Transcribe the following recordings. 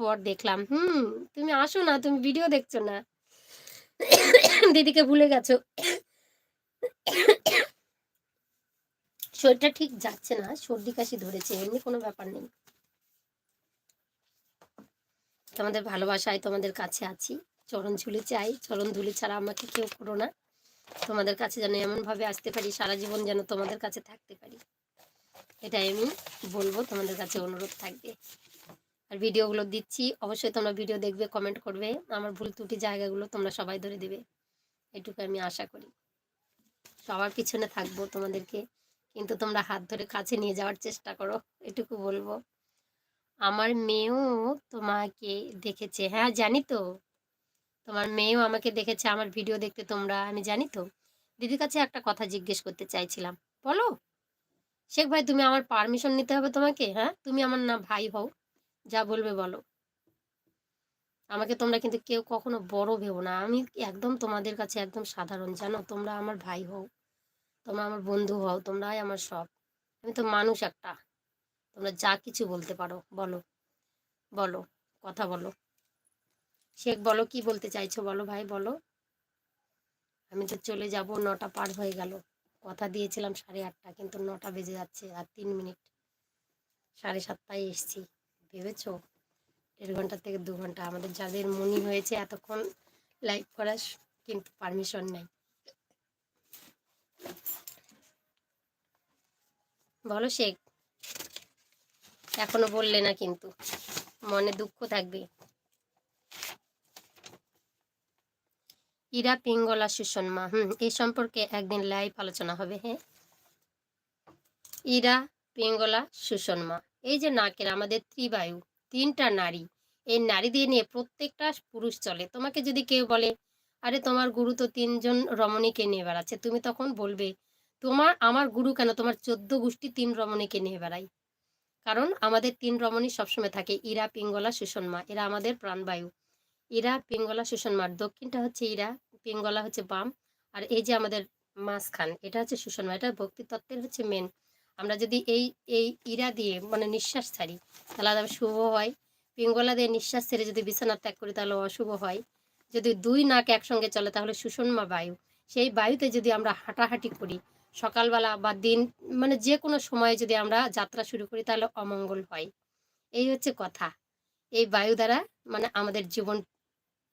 পর দেখলাম, হুম, তুমি আসো না, তুমি ভিডিও দেখছ না। দিদিকে ভুলে গেছো। শরীরটা ঠিক যাচ্ছে না, সর্দি কাশি ধরেছে, এমনি কোনো ব্যাপার নেই। তোমাদের ভালোবাসায় তোমাদের কাছে আছি। চরণ ঝুলে চাই, চরণ ধুলে ছাড়া আমাকে কেউ করো না। তোমাদের কাছে যেন এমনভাবে আসতে পারি, সারা জীবন যেন তোমাদের কাছে থাকতে পারি। এটাই আমি বলব, তোমাদের কাছে অনুরোধ থাকবে। আর ভিডিওগুলো দিচ্ছি। অবশ্যই তোমরা ভিডিও দেখবে কমেন্ট করবে। আমার ভুল ত্রুটি জায়গাগুলো তোমরা সবাই ধরে দেবে। এটুকু আমি আশা করি। সবার পিছনে থাকব তোমাদেরকে। কিন্তু তোমরা হাত ধরে কাছে নিয়ে যাওয়ার চেষ্টা করো, এটুকু বলব। আমার মেয়েও তোমাকে দেখেছে। হ্যাঁ জানি তো। তোমার মেয়েও আমাকে দেখেছে, আমার ভিডিও দেখতে তোমরা, আমি জানি তো। দিদির কাছে একটা কথা জিজ্ঞেস করতে চাইছিলাম। বলো। শেখ ভাই, তুমি আমার পারমিশন নিতে হবে তোমাকে? হ্যাঁ তুমি আমার না ভাই হও। যা বলবে বলো। আমাকে তোমরা কিন্তু কেউ কখনো বড় ভেবো না। আমি একদম তোমাদের কাছে একদম সাধারণ। জানো, তোমরা আমার ভাই হও, তোমরা আমার বন্ধু হও, তোমরাই আমার সব। আমি তো মানুষ একটা। তোমরা যা কিছু বলতে পারো, বলো। বলো, কথা বলো। শেখ, বলো কি বলতে চাইছো বলো ভাই, বলো। আমি তো চলে যাব, নটা পার হয়ে গেল। কথা দিয়েছিলাম সাড়ে আটটা, কিন্তু নটা বেজে যাচ্ছে আর তিন মিনিট। সাড়ে সাতটায় এসছি। ভেবেছো? দেড় ঘণ্টা থেকে দু ঘণ্টা। আমাদের যাদের মনি হয়েছে এতক্ষণ লাইভ করার কিন্তু পারমিশন নেই। বলো শেখ। এখনও বললে না কিন্তু। মনে দুঃখ থাকবে। ইরা পিঙ্গলা সুষমা। হুম এই সম্পর্কে একদিন লাইভ আলোচনা হবে হ্যাঁ? ইরা পিঙ্গলা সুষমা। এই যে নাকের আমাদের ত্রিবায়ু, তিনটা নারী, এই নারী দিয়ে নিয়ে প্রত্যেকটা পুরুষ চলে। তোমাকে যদি কেউ বলে, আরে তোমার গুরু তো তিনজন রমণীকে নিয়ে বেড়াচ্ছে, তুমি তখন বলবে, তোমার, আমার গুরু কেন তোমার চোদ্দ গোষ্ঠী তিন রমণীকে নিয়ে বেড়াই কারণ আমাদের তিন রমণী সবসময় থাকে, ইরা, পিঙ্গলা সুষমা এরা আমাদের প্রাণবায়ু। ইরা, পিঙ্গলা সুষমার দক্ষিণটা হচ্ছে ইরা, পিঙ্গলা হচ্ছে বাম। আর এই যে আমাদের মাঝখান, এটা হচ্ছে সুষমা এটা ভক্তিতত্ত্বের হচ্ছে মেন আমরা যদি এই এই ইরা দিয়ে মানে নিঃশ্বাস ছাড়ি, তাহলে শুভ হয়। পিঙ্গলা দিয়ে নিঃশ্বাস ছেড়ে যদি বিছানা ত্যাগ করি, তাহলে অশুভ হয়। যদি দুই নাক একসঙ্গে চলে, তাহলে সুষমা বায়ু। সেই বায়ুতে যদি আমরা হাঁটাহাঁটি করি, সকালবেলা বা দিন মানে যে কোনো সময়ে যদি আমরা যাত্রা শুরু করি, তাহলে অমঙ্গল হয়। এই হচ্ছে কথা। এই বায়ু দ্বারা মানে আমাদের জীবন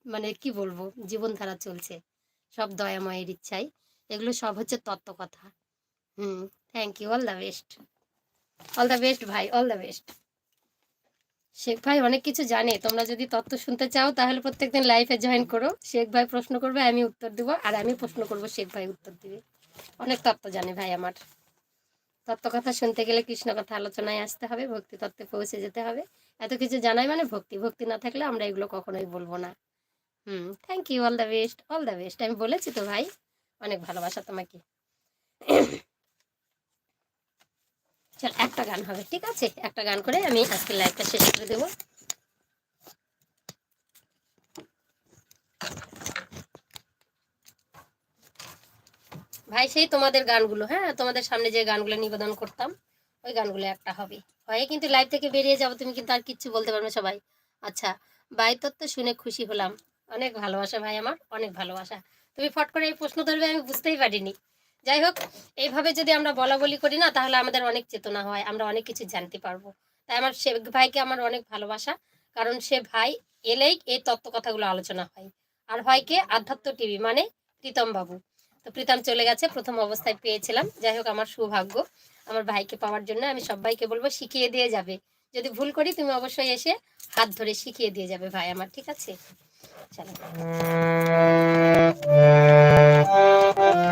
মানে কি বলব জীবনধারা চলছে। সব দয়াময়ের ইচ্ছাই এগুলো সব হচ্ছে তত্ত্ব কথা হুম। Thank you all the best all the best ভাই. অল দ্য বেস্ট শেখ ভাই অনেক কিছু জানে। তোমরা যদি তত্ত্ব শুনতে চাও, তাহলে প্রত্যেকদিন লাইফে জয়েন করো। শেখ ভাই প্রশ্ন করবে, আমি উত্তর দিব। আর আমি প্রশ্ন করব, শেখ ভাই উত্তর দিবে। অনেক তত্ত্ব জানে ভাই আমার। তত্ত্ব কথা শুনতে গেলে কৃষ্ণ কথা আলোচনায় আসতে হবে, ভক্তি তত্ত্বে পৌঁছে যেতে হবে। এত কিছু জানাই মানে ভক্তি। ভক্তি না থাকলে আমরা এগুলো কখনোই বলব না। হুম thank you all the best all the best আমি বলেছি তো ভাই। অনেক ভালোবাসা তোমাকে। চল, একটা গান হবে, ঠিক আছে? একটা গান করে আমি আজকে লাইভটা শেষ করে দেবো। ভাই, সেই তোমাদের গানগুলো হ্যাঁ? তোমাদের সামনে যে গানগুলো নিবেদন করতাম, ওই গানগুলো একটা হবে। হয়ে কিন্তু লাইভ থেকে বেরিয়ে যাব, তুমি কিন্তু আর কিচ্ছু বলতে পারবে সবাই। আচ্ছা বাই তত্ত্ব শুনে খুশি হলাম। অনেক ভালোবাসা ভাই আমার, অনেক ভালোবাসা। তুমি ফট করে এই প্রশ্ন ধরবে, আমি বুঝতেই পারিনি। যাই হোক এইভাবে যদি আমরা বলা বলি করি না, তাহলে আমাদের অনেক চেতনা হয়, আমরা অনেক কিছু জানতে পারব। তাই আমার সে ভাইকে আমার অনেক ভালোবাসা, কারণ সে ভাই এলেই এই তত্ত্ব কথাগুলো আলোচনা হয়। আর ভাইকে আধ্যাত্ম টিভি মানে প্রীতম বাবু তো প্রীতম চলে গেছে, প্রথম অবস্থায় পেয়েছিলাম। যাই হোক আমার সৌভাগ্য, আমার ভাইকে পাওয়ার জন্য আমি সবাইকে বলব শিখিয়ে দিয়ে যাবে। যদি ভুল করি, তুমি অবশ্যই এসে হাত ধরে শিখিয়ে দিয়ে যাবে ভাই আমার, ঠিক আছে? চলো।